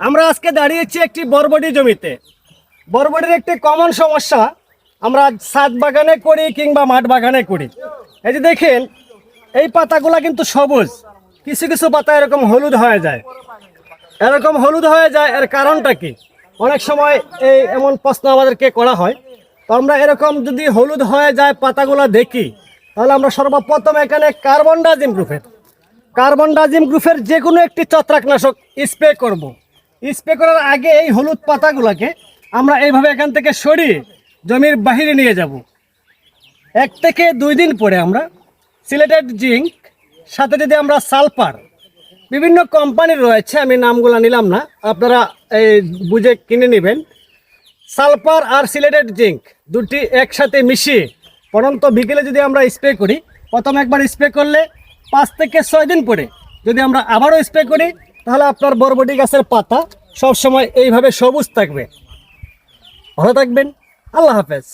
আমরা আজকে দাঁড়িয়েছি একটি বরবটি জমিতে। বরবটির একটি কমন সমস্যা, আমরা ছাদ বাগানে করি কিংবা মাঠ বাগানে করি। এই যে দেখেন, এই পাতাগুলা কিন্তু সবুজ। কিছু কিছু পাতা এরকম হলুদ হয়ে যায়। এরকম হলুদ হয়ে যায়, এর কারণটা কি? অনেক সময় এই এমন প্রশ্ন আমাদেরকে করা হয়। তো আমরা এরকম যদি হলুদ হয়ে যায় পাতাগুলো দেখি, তাহলে আমরা সর্বপ্রথম এখানে কার্বন ডাজিম গ্রুপের কার্বন ডাজিম গ্রুপের যে কোনো একটি ছত্রাকনাশক স্প্রে করব। স্প্রে করার আগে এই হলুদ পাতাগুলোকে আমরা এইভাবে এখান থেকে সরিয়ে জমির বাহিরে নিয়ে যাব। এক থেকে দুই দিন পরে আমরা সিলেটেড জিঙ্ক, সাথে যদি আমরা সালফার, বিভিন্ন কোম্পানির রয়েছে, আমি নামগুলো নিলাম না, আপনারা এই বুঝে কিনে নেবেন। সালফার আর সিলেটেড জিঙ্ক দুটি একসাথে মিশিয়ে পরন্ত বিকেলে যদি আমরা স্প্রে করি, প্রথম একবার স্প্রে করলে পাঁচ থেকে ছয় দিন পরে যদি আমরা আবারও স্প্রে করি তাহলে আপনার বরবটি গাছের পাতা সবসময় এইভাবে সবুজ থাকবে। ভালো থাকবেন। আল্লাহ হাফেজ।